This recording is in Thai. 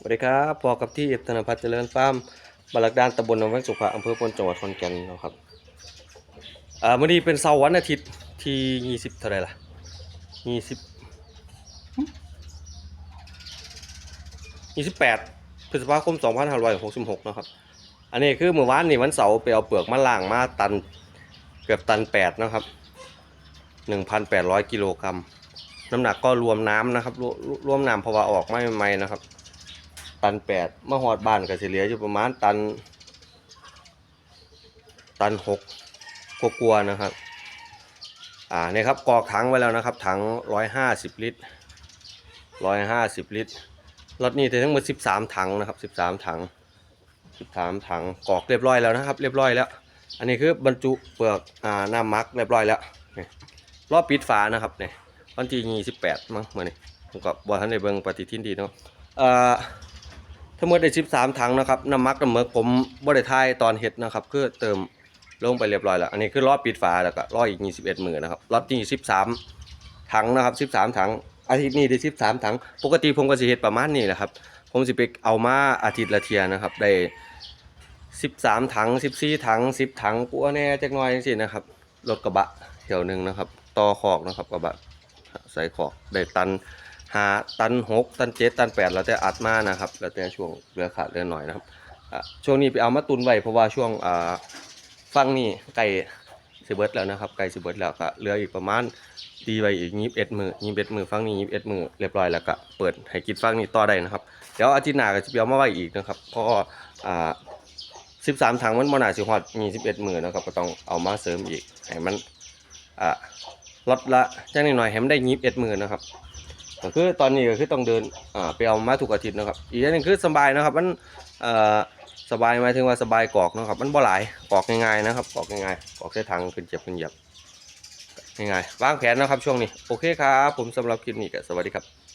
สวัสดีครับพอกับที่ธนพัฒน์เจริญฟาร์มบาลักดานตำบลหนองแวงสุขะอำเภอพลจังหวัดขอนแก่นนะครับอ่าวันนี้เป็นเสาร์วันอาทิตย์ที่20เท่าไรล่ะ20 28พฤษภาคม2566นห้าร้อยหกสิบหกนะครับ อันนี้คือเมื่อวานนี่วันเสาร์ไปเอาเปลือกมะล่างมาตันเกือบตัน8นะครับ1,800กิโลกรัมน้ำหนักก็รวมน้ำนะครับรวรวมน้ำเพราะว่าออกไม่ใหม่นะครับ ตันแปดมื่อหอดบ้านก็สิเหลืออยู่ประมาณตัน ตันหกกลัวๆนะครับ อ่าเนี่ยครับกอกถังไว้แล้วนะครับ ถังร้อยห้าสิบลิตรร้อยห้าสิบลิตรรถนี้จะทั้งหมดสิบสามถังนะครับสิบสามถังสิบสามถังกอกเรียบร้อยแล้วนะครับ เรียบร้อยแล้ว อันนี้คือบรรจุเปลือกอ่าน้ำมักเรียบร้อยแล้วรอบปิดฝานะครับเนี่ยวันที่ยี่สิบแปดมั้งเมื่อนี้ผมก็บอท่านในเบิงปฏิทินดีเนาะเอ่อ ทั้งหมดได้13ถังนะครับน้ำมักน้ำเมือกผมบ่ได้ทายตอนเฮ็ดนะครับคือเติมลงไปเรียบร้อยแล้วอันนี้คือรอบปิดฝาแล้วก็รออีก21มื้อนะครับรอบที่13ถังนะครับ13ถังอาทิตย์นี้ได้13ถังปกติผมก็สิเฮ็ดประมาณนี้แหละครับผมสิไปเอามาอาทิตย์ละเทียนะครับได้13ถัง14ถัง10ถังปัวแน่จักหน่อยจังซี่นะครับรถกระบะเที่ยวหนึงนะครับต่อคอกนะครับกระบะใส่คอกได้ตัน หาตันหกตันเจ็ดตันแปดเราจะอัดมานะครับแล้วแต่ช่วงเหลือขาดเหลือหน่อยนะครับช่วงนี้ไปเอามาตุนไว้เพราะว่าช่วงฟังนี่ไก่สิเบิร์ดแล้วนะครับไก่สิเบิร์ดแล้วก็เหลืออีกประมาณตีไว้อีกยี่สิบเอ็ดมือยี่สิบเอ็ดมือฟังนี่ยี่สิบเอ็ดมือเรียบร้อยแล้วก็เปิดให้กินฟังนี่ต่อได้นะครับเดี๋ยวอาทิตย์หน้าก็จะไปเอามาไว้อีกนะครับเพราะสิบสามถังมันมันอาสิฮอดยี่สิบเอ็ดมือนะครับก็ต้องเอามาเสริมอีกให้มันอ่าลดละจังหน่อยให้มันได้ยี่สิบเอ็ดมือนะครับ ก็คือตอนนี้ก็คือต้องเดินอ่าไปเอามาทุกอาทิตย์นะครับ อีกอย่างหนึงคือสบายนะครับ มันเอ่อสบายหมายถึงว่าสบายกรอกนะครับ มันบ่หลายกรอกง่ายๆนะครับกรอกง่ายๆกรอกใส่ถังขึ้นเจ็บขึ้นเหยียบง่ายๆวางแผนนะครับช่วงนี้โอเคครับ ผมสำหรับคลิปนี้ก็สวัสดีครับ